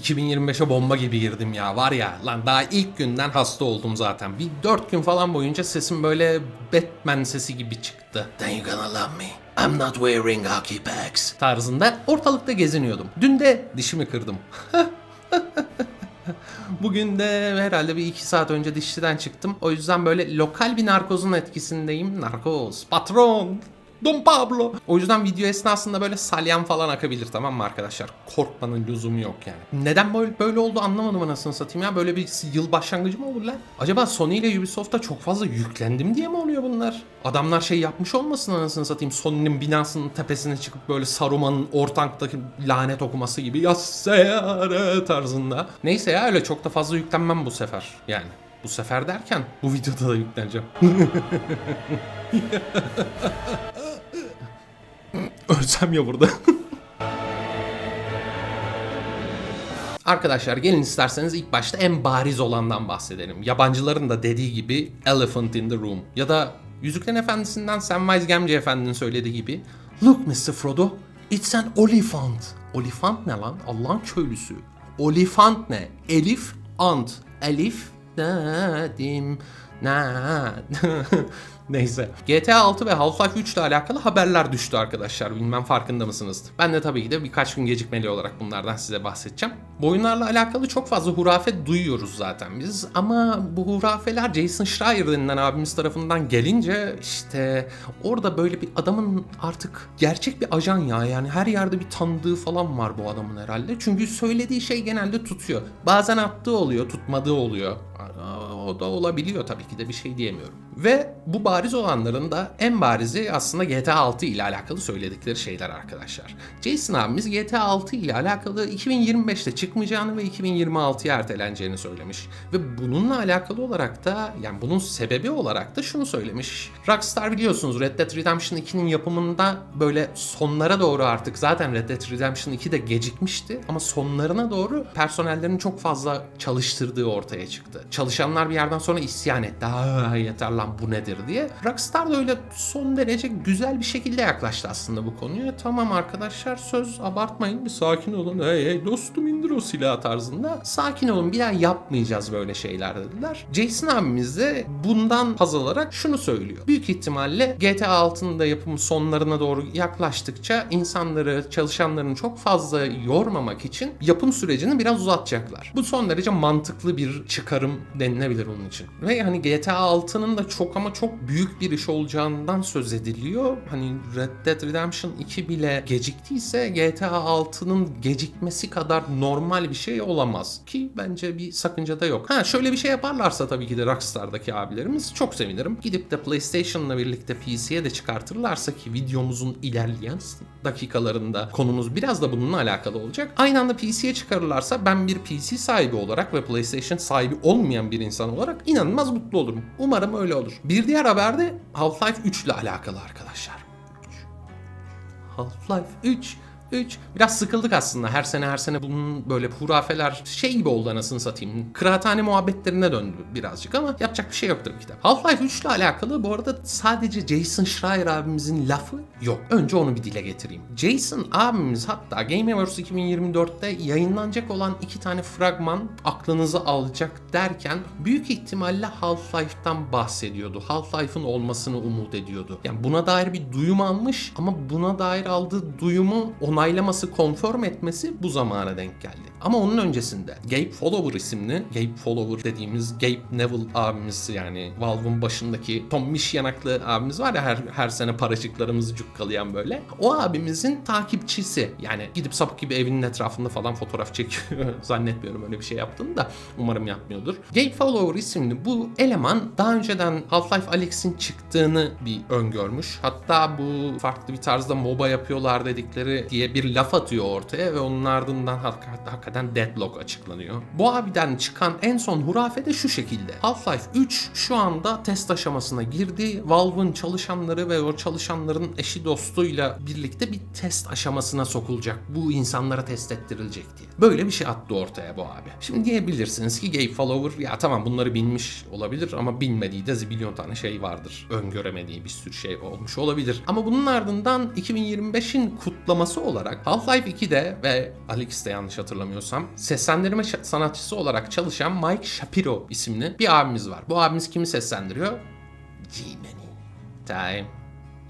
2025'e bomba gibi girdim ya var ya lan daha ilk günden hasta oldum zaten. Bir 4 gün falan boyunca sesim böyle Batman sesi gibi çıktı. Then you gonna love me. I'm not wearing hockey packs. Tarzında ortalıkta geziniyordum. Dün de dişimi kırdım. Bugün de herhalde bir iki saat önce dişçiden çıktım. O yüzden böyle lokal bir narkozun etkisindeyim. Narkoz, patron, Don Pablo. O yüzden video esnasında böyle salyan falan akabilir tamam mı arkadaşlar? Korkmanın lüzumu yok yani. Neden böyle, böyle oldu anlamadım anasını satayım ya. Böyle bir yıl başlangıcı mı olur lan? Acaba Sony ile Ubisoft'a çok fazla yüklendim diye mi oluyor bunlar? Adamlar şey yapmış olmasın anasını satayım. Sony'nin binasının tepesine çıkıp böyle Saruman'ın ortanktaki lanet okuması gibi ya seyare tarzında. Neyse ya öyle çok da fazla yüklenmem bu sefer yani. Bu sefer derken bu videoda da yükleneceğim. Ölsem ya burada. Arkadaşlar gelin isterseniz ilk başta en bariz olandan bahsedelim. Yabancıların da dediği gibi Elephant in the Room. Ya da Yüzüklerin Efendisi'nden Samwise Gamgee Efendi'nin söylediği gibi Look Mr. Frodo, it's an olifant. Olifant ne lan? Allah'ın köylüsü. Olifant ne? Elif, ant. Elif, dedim. Na. Neyse. GTA 6 ve Half-Life 3 ile alakalı haberler düştü arkadaşlar. Bilmem farkında mısınız? Ben de tabii ki de birkaç gün gecikmeli olarak bunlardan size bahsedeceğim. Bu oyunlarla alakalı çok fazla hurafe duyuyoruz zaten biz. Ama bu hurafeler Jason Schreier denilen abimiz tarafından gelince işte orada böyle bir adamın artık gerçek bir ajan ya. Yani her yerde bir tanıdığı falan var bu adamın herhalde. Çünkü söylediği şey genelde tutuyor. Bazen attığı oluyor, tutmadığı oluyor. O da olabiliyor tabii ki de bir şey diyemiyorum. Ve bu bariz olanların da en barizi aslında GTA 6 ile alakalı söyledikleri şeyler arkadaşlar. Jason abimiz GTA 6 ile alakalı 2025'te çıkmayacağını ve 2026'ya erteleneceğini söylemiş. Ve bununla alakalı olarak da yani bunun sebebi olarak da şunu söylemiş. Rockstar biliyorsunuz Red Dead Redemption 2'nin yapımında böyle sonlara doğru artık zaten Red Dead Redemption 2 de gecikmişti ama sonlarına doğru personellerin çok fazla çalıştırdığı ortaya çıktı. Çalışanlar bir yerden sonra isyan etti. Aa yeter lan bu nedir diye. Rockstar da öyle son derece güzel bir şekilde yaklaştı aslında bu konuya. Tamam arkadaşlar söz abartmayın bir sakin olun. Hey hey dostum indir o silahı tarzında. Sakin olun bir daha yapmayacağız böyle şeyler dediler. Jason abimiz de bundan haz alarak şunu söylüyor. Büyük ihtimalle GTA 6'nın da yapım sonlarına doğru yaklaştıkça insanları, çalışanlarını çok fazla yormamak için yapım sürecini biraz uzatacaklar. Bu son derece mantıklı bir çıkarım denilebilir onun için. Ve hani GTA 6'nın da çok ama çok büyük bir iş olacağından söz ediliyor. Hani Red Dead Redemption 2 bile geciktiyse GTA 6'nın gecikmesi kadar normal bir şey olamaz. Ki bence bir sakınca da yok. Ha şöyle bir şey yaparlarsa tabii ki de Rockstar'daki abilerimiz çok sevinirim. Gidip de PlayStation'la birlikte PC'ye de çıkartırlarsa ki videomuzun ilerleyen dakikalarında konumuz biraz da bununla alakalı olacak. Aynı anda PC'ye çıkarırlarsa ben bir PC sahibi olarak ve PlayStation sahibi olmayan bir insan olarak inanılmaz mutlu olurum. Umarım öyle olur. Bir diğer haber de Half-Life 3 ile alakalı arkadaşlar. Half-Life 3 3. Biraz sıkıldık aslında. Her sene her sene bunun böyle hurafeler şey gibi oldu anasını satayım. Kıraathane muhabbetlerine döndü birazcık ama yapacak bir şey yok tabii ki de. Half-Life 3 ile alakalı bu arada sadece Jason Schreier abimizin lafı yok. Önce onu bir dile getireyim. Jason abimiz hatta Game Awards 2024'te yayınlanacak olan iki tane fragman aklınızı alacak derken büyük ihtimalle Half-Life'dan bahsediyordu. Half-Life'ın olmasını umut ediyordu. Yani buna dair bir duyum almış ama buna dair aldığı duyumu onaylaması, konform etmesi bu zamana denk geldi. Ama onun öncesinde Gabe Follower isimli, Gabe Follower dediğimiz Gabe Neville abimiz yani Valve'ın başındaki tombiş yanaklı abimiz var ya her, her sene paracıklarımızı cukkalayan böyle. O abimizin takipçisi yani gidip sapık gibi evinin etrafında falan fotoğraf çekiyor. Zannetmiyorum öyle bir şey yaptığını da umarım yapmıyordur. Gabe Follower isimli bu eleman daha önceden Half-Life Alyx'in çıktığını bir öngörmüş. Hatta bu farklı bir tarzda MOBA yapıyorlar dedikleri diye bir laf atıyor ortaya ve onun ardından hak- hakikaten Deadlock açıklanıyor. Bu abiden çıkan en son hurafe de şu şekilde. Half-Life 3 şu anda test aşamasına girdi. Valve'ın çalışanları ve o çalışanların eşi dostuyla birlikte bir test aşamasına sokulacak. Bu insanlara test ettirilecek diye. Böyle bir şey attı ortaya bu abi. Şimdi diyebilirsiniz ki Gabe Follower ya tamam bunları bilmiş olabilir ama bilmediği de zibilyon tane şey vardır. Öngöremediği bir sürü şey olmuş olabilir. Ama bunun ardından 2025'in kutlaması olarak Half-Life 2'de ve Alex de yanlış hatırlamıyorsam yanılmıyorsam seslendirme sanatçısı olarak çalışan Mike Shapiro isimli bir abimiz var. Bu abimiz kimi seslendiriyor? G-Many. Time.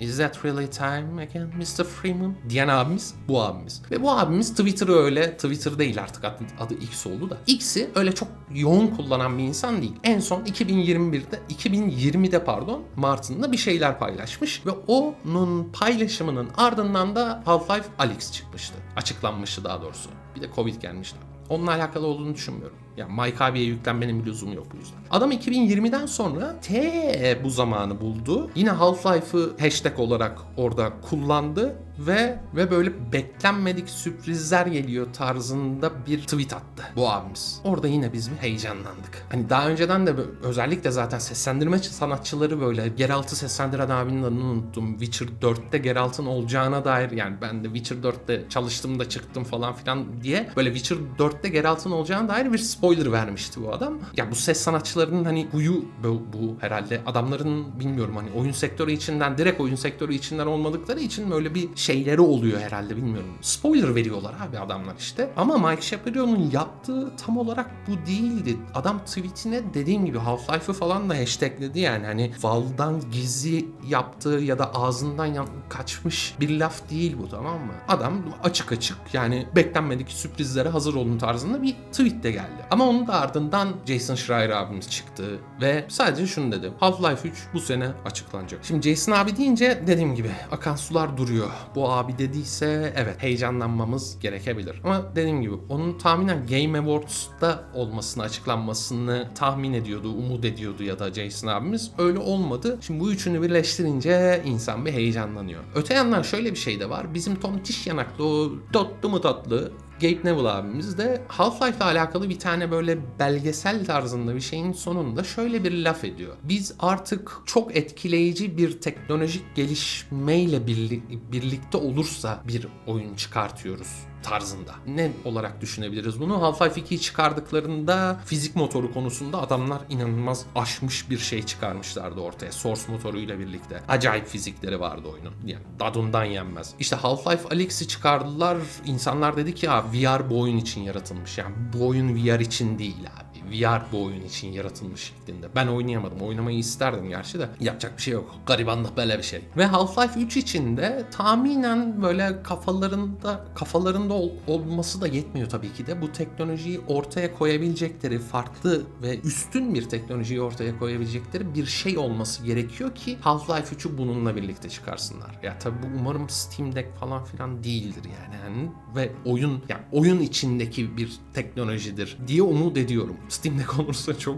Is that really time again Mr. Freeman? Diyen abimiz bu abimiz. Ve bu abimiz Twitter'ı öyle, Twitter değil artık adı, X oldu da. X'i öyle çok yoğun kullanan bir insan değil. En son 2021'de, 2020'de pardon, Mart'ında bir şeyler paylaşmış ve onun paylaşımının ardından da Half-Life Alyx çıkmıştı. Açıklanmıştı daha doğrusu. Bir de Covid gelmişti. Onunla alakalı olduğunu düşünmüyorum. Yani Mike abiye yüklenmenin bir lüzumu yok bu yüzden. Adam 2020'den sonra T bu zamanı buldu. Yine Half-Life'ı hashtag olarak orada kullandı ve ve böyle beklenmedik sürprizler geliyor tarzında bir tweet attı bu abimiz. Orada yine biz bir heyecanlandık. Hani daha önceden de özellikle zaten seslendirme sanatçıları böyle Geralt'ı seslendiren abinin adını unuttum. Witcher 4'te Geralt'ın olacağına dair yani ben de Witcher 4'te çalıştım da çıktım falan filan diye böyle Witcher 4'te Geralt'ın olacağına dair bir spoiler vermişti bu adam. Ya bu ses sanatçılarının hani huyu bu, bu herhalde adamların bilmiyorum hani oyun sektörü içinden direkt oyun sektörü içinden olmadıkları için böyle bir şeyleri oluyor herhalde bilmiyorum. Spoiler veriyorlar abi adamlar işte. Ama Mike Shapiro'nun yaptığı tam olarak bu değildi. Adam tweetine dediğim gibi Half-Life'ı falan da hashtagledi yani hani Valve'dan gizli yaptığı ya da ağzından kaçmış bir laf değil bu tamam mı? Adam açık açık yani beklenmedik sürprizlere hazır olun tarzında bir tweet de geldi. Ama onun da ardından Jason Schreier abimiz çıktı ve sadece şunu dedi. Half-Life 3 bu sene açıklanacak. Şimdi Jason abi deyince dediğim gibi akan sular duruyor. Bu abi dediyse evet heyecanlanmamız gerekebilir. Ama dediğim gibi onun tahminen Game Awards'ta olmasını açıklanmasını tahmin ediyordu, umut ediyordu ya da Jason abimiz. Öyle olmadı. Şimdi bu üçünü birleştirince insan bir heyecanlanıyor. Öte yandan şöyle bir şey de var. Bizim Tom Tiş yanaklı o tatlı mı tatlı Gabe Neville abimiz de Half-Life ile alakalı bir tane böyle belgesel tarzında bir şeyin sonunda şöyle bir laf ediyor. Biz artık çok etkileyici bir teknolojik gelişmeyle birli- birlikte olursa bir oyun çıkartıyoruz tarzında. Ne olarak düşünebiliriz bunu? Half-Life 2'yi çıkardıklarında fizik motoru konusunda adamlar inanılmaz aşmış bir şey çıkarmışlardı ortaya. Source motoruyla birlikte. Acayip fizikleri vardı oyunun. Yani dadından yenmez. İşte Half-Life Alyx'i çıkardılar. İnsanlar dedi ki ya VR bu oyun için yaratılmış. Yani bu oyun VR için değil abi. VR bu oyun için yaratılmış şeklinde. Ben oynayamadım. Oynamayı isterdim gerçi de. Yapacak bir şey yok. Garibanlık böyle bir şey. Ve Half-Life 3 için de tahminen böyle kafalarında kafalarında ol- olması da yetmiyor tabii ki de. Bu teknolojiyi ortaya koyabilecekleri farklı ve üstün bir teknolojiyi ortaya koyabilecekleri bir şey olması gerekiyor ki Half-Life 3'ü bununla birlikte çıkarsınlar. Ya tabii bu umarım Steam Deck falan filan değildir yani. yani ve oyun yani oyun içindeki bir teknolojidir diye umut ediyorum. Steam Deck çok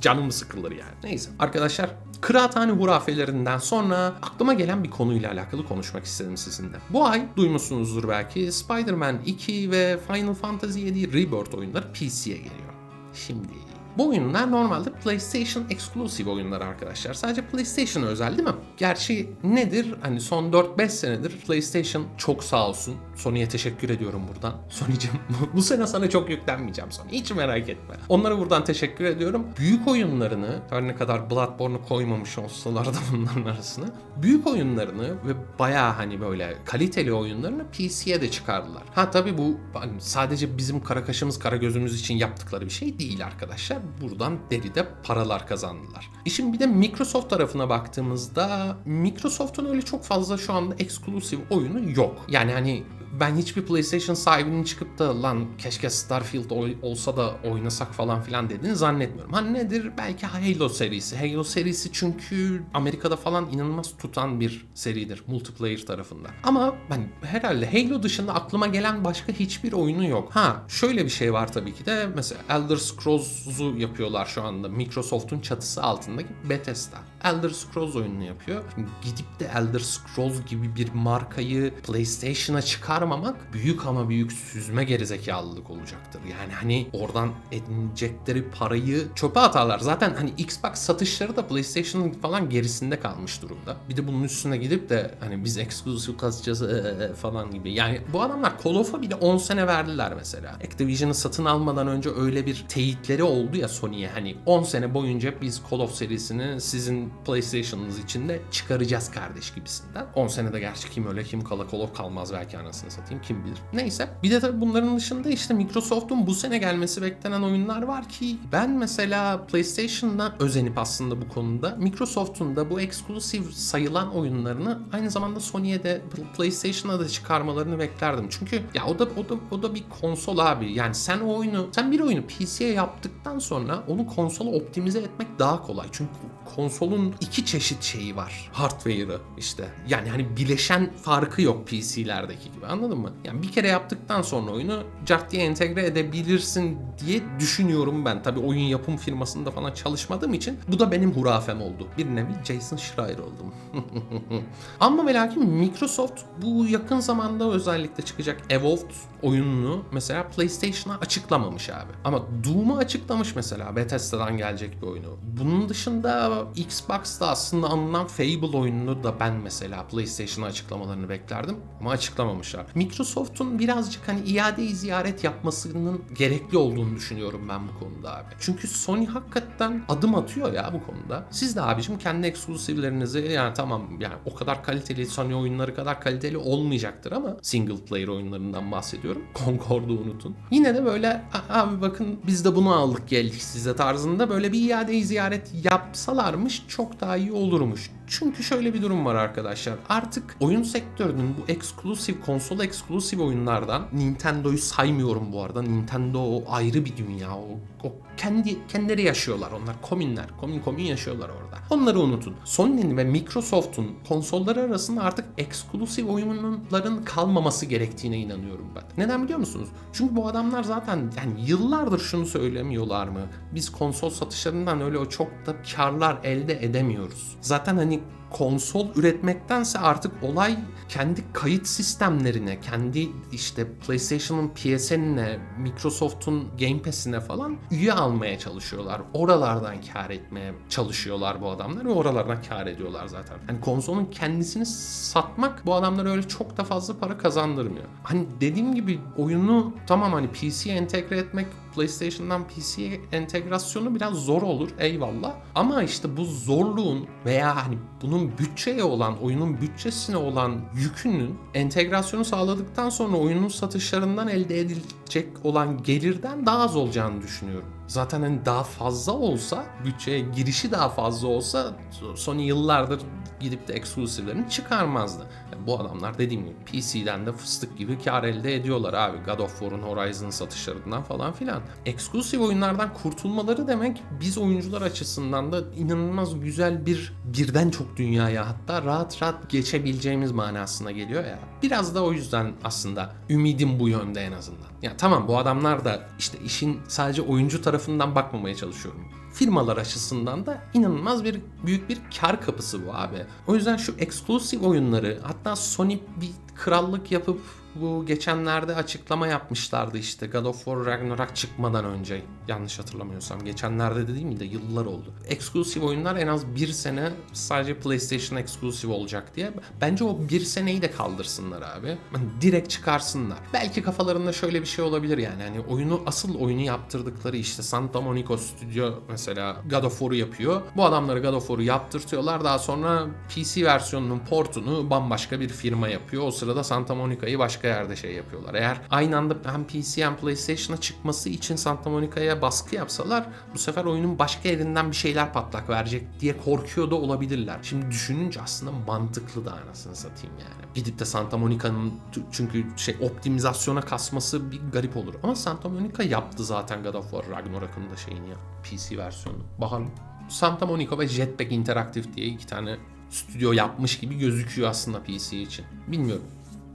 canım sıkılır yani. Neyse arkadaşlar Kıraathane hurafelerinden sonra aklıma gelen bir konuyla alakalı konuşmak istedim sizinle. Bu ay duymuşsunuzdur belki Spider-Man 2 ve Final Fantasy 7 Rebirth oyunları PC'ye geliyor. Şimdi bu oyunlar normalde PlayStation exclusive oyunlar arkadaşlar. Sadece PlayStation özel değil mi? Gerçi nedir? Hani son 4-5 senedir PlayStation çok sağ olsun. Sony'ye teşekkür ediyorum buradan. Sony'cim bu sene sana çok yüklenmeyeceğim Sony. Hiç merak etme. Onlara buradan teşekkür ediyorum. Büyük oyunlarını her ne kadar Bloodborne'u koymamış olsalar da bunların arasına. Büyük oyunlarını ve bayağı hani böyle kaliteli oyunlarını PC'ye de çıkardılar. Ha tabii bu hani sadece bizim kara kaşımız kara gözümüz için yaptıkları bir şey değil arkadaşlar. Buradan deride paralar kazandılar. İşin bir de Microsoft tarafına baktığımızda Microsoft'un öyle çok fazla şu anda eksklusif oyunu yok. Yani hani ben hiçbir PlayStation sahibinin çıkıp da lan keşke Starfield ol- olsa da oynasak falan filan dediğini zannetmiyorum. Ha nedir? Belki Halo serisi. Halo serisi çünkü Amerika'da falan inanılmaz tutan bir seridir multiplayer tarafında. Ama ben herhalde Halo dışında aklıma gelen başka hiçbir oyunu yok. Ha şöyle bir şey var tabii ki de mesela Elder Scrolls'u yapıyorlar şu anda Microsoft'un çatısı altındaki Bethesda. Elder Scrolls oyununu yapıyor. Şimdi gidip de Elder Scrolls gibi bir markayı PlayStation'a çıkarmamak büyük ama büyük süzme gerizekalılık olacaktır. Yani hani oradan edinecekleri parayı çöpe atarlar. Zaten hani Xbox satışları da PlayStation'ın falan gerisinde kalmış durumda. Bir de bunun üstüne gidip de hani biz eksklusif kasacağız ee, falan gibi. Yani bu adamlar Call of'a bile 10 sene verdiler mesela. Activision'ı satın almadan önce öyle bir teyitleri oldu ya Sony'ye hani 10 sene boyunca biz Call of serisini sizin PlayStation'ınız için de çıkaracağız kardeş gibisinden. 10 senede gerçi kim öyle kim kala kolo kalmaz belki anasını satayım kim bilir. Neyse bir de tabii bunların dışında işte Microsoft'un bu sene gelmesi beklenen oyunlar var ki ben mesela PlayStation'dan özenip aslında bu konuda Microsoft'un da bu eksklusif sayılan oyunlarını aynı zamanda Sony'ye de PlayStation'a da çıkarmalarını beklerdim. Çünkü ya o da o da o da bir konsol abi. Yani sen o oyunu sen bir oyunu PC'ye yaptıktan sonra onu konsola optimize etmek daha kolay. Çünkü konsolun iki çeşit şeyi var. Hardware'ı işte. Yani hani bileşen farkı yok PC'lerdeki gibi anladın mı? Yani bir kere yaptıktan sonra oyunu cart diye entegre edebilirsin diye düşünüyorum ben. Tabii oyun yapım firmasında falan çalışmadığım için bu da benim hurafem oldu. Bir nevi Jason Schreier oldum. Ama ve lakin Microsoft bu yakın zamanda özellikle çıkacak Evolved oyununu mesela PlayStation'a açıklamamış abi. Ama Doom'u açıklamış mesela Bethesda'dan gelecek bir oyunu. Bunun dışında Xbox'ta aslında anılan Fable oyununu da ben mesela PlayStation'a açıklamalarını beklerdim ama açıklamamışlar. Microsoft'un birazcık hani iadeyi ziyaret yapmasının gerekli olduğunu düşünüyorum ben bu konuda abi. Çünkü Sony hakikaten adım atıyor ya bu konuda. Siz de abicim kendi eksklusivlerinizi yani tamam yani o kadar kaliteli Sony oyunları kadar kaliteli olmayacaktır ama single player oyunlarından bahsediyorum. Concord'u unutun. Yine de böyle "A- abi bakın biz de bunu aldık geldik size tarzında böyle bir iadeyi ziyaret yapsalarmış çok daha iyi olurmuş. Çünkü şöyle bir durum var arkadaşlar. Artık oyun sektörünün bu eksklusif, konsol eksklusif oyunlardan Nintendo'yu saymıyorum bu arada. Nintendo o ayrı bir dünya. O, o kendi kendileri yaşıyorlar onlar. Komünler. Komün komün yaşıyorlar orada. Onları unutun. Sony'nin ve Microsoft'un konsolları arasında artık eksklusif oyunların kalmaması gerektiğine inanıyorum ben. Neden biliyor musunuz? Çünkü bu adamlar zaten yani yıllardır şunu söylemiyorlar mı? Biz konsol satışlarından öyle o çok da karlar elde edemiyoruz. Zaten hani pamit. Konsol üretmektense artık olay kendi kayıt sistemlerine, kendi işte PlayStation'ın PSN'ine, Microsoft'un Game Pass'ine falan üye almaya çalışıyorlar. Oralardan kar etmeye çalışıyorlar bu adamlar ve oralardan kar ediyorlar zaten. Hani konsolun kendisini satmak bu adamlara öyle çok da fazla para kazandırmıyor. Hani dediğim gibi oyunu tamam hani PC'ye entegre etmek PlayStation'dan PC'ye entegrasyonu biraz zor olur eyvallah. Ama işte bu zorluğun veya hani bunun bütçeye olan, oyunun bütçesine olan yükünün entegrasyonu sağladıktan sonra oyunun satışlarından elde edilecek olan gelirden daha az olacağını düşünüyorum. Zaten hani daha fazla olsa, bütçeye girişi daha fazla olsa Sony yıllardır gidip de eksklusiflerini çıkarmazdı. Yani bu adamlar dediğim gibi PC'den de fıstık gibi kar elde ediyorlar abi. God of War'un Horizon satışlarından falan filan. Eksklusif oyunlardan kurtulmaları demek biz oyuncular açısından da inanılmaz güzel bir birden çok dünyaya hatta rahat rahat geçebileceğimiz manasına geliyor ya. Biraz da o yüzden aslında ümidim bu yönde en azından. Ya tamam bu adamlar da işte işin sadece oyuncu tarafından bakmamaya çalışıyorum firmalar açısından da inanılmaz bir büyük bir kar kapısı bu abi. O yüzden şu eksklusif oyunları hatta Sony bir krallık yapıp bu geçenlerde açıklama yapmışlardı işte God of War Ragnarok çıkmadan önce yanlış hatırlamıyorsam geçenlerde de değil de yıllar oldu. Eksklusif oyunlar en az bir sene sadece PlayStation eksklusif olacak diye. Bence o bir seneyi de kaldırsınlar abi. Hani direkt çıkarsınlar. Belki kafalarında şöyle bir şey olabilir yani hani oyunu asıl oyunu yaptırdıkları işte Santa Monica Studio mesela God of War'u yapıyor. Bu adamları God of War'u yaptırtıyorlar daha sonra PC versiyonunun portunu bambaşka bir firma yapıyor. O sırada Santa Monica'yı başka yerde şey yapıyorlar. Eğer aynı anda hem PC hem PlayStation'a çıkması için Santa Monica'ya baskı yapsalar bu sefer oyunun başka yerinden bir şeyler patlak verecek diye korkuyor da olabilirler. Şimdi düşününce aslında mantıklı da anasını satayım yani. Gidip de Santa Monica'nın çünkü şey optimizasyona kasması bir garip olur. Ama Santa Monica yaptı zaten God of War Ragnarok'un da şeyini ya. PC versiyonu. Bakalım. Santa Monica ve Jetpack Interactive diye iki tane stüdyo yapmış gibi gözüküyor aslında PC için. Bilmiyorum.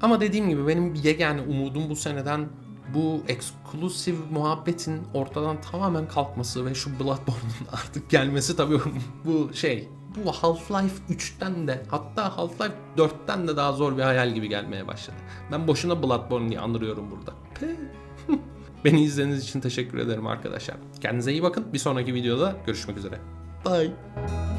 Ama dediğim gibi benim yegane umudum bu seneden bu eksklusif muhabbetin ortadan tamamen kalkması ve şu Bloodborne'un artık gelmesi tabii bu şey bu Half-Life 3'ten de hatta Half-Life 4'ten de daha zor bir hayal gibi gelmeye başladı. Ben boşuna Bloodborne diye andırıyorum burada. Beni izlediğiniz için teşekkür ederim arkadaşlar. Kendinize iyi bakın. Bir sonraki videoda görüşmek üzere. Bye.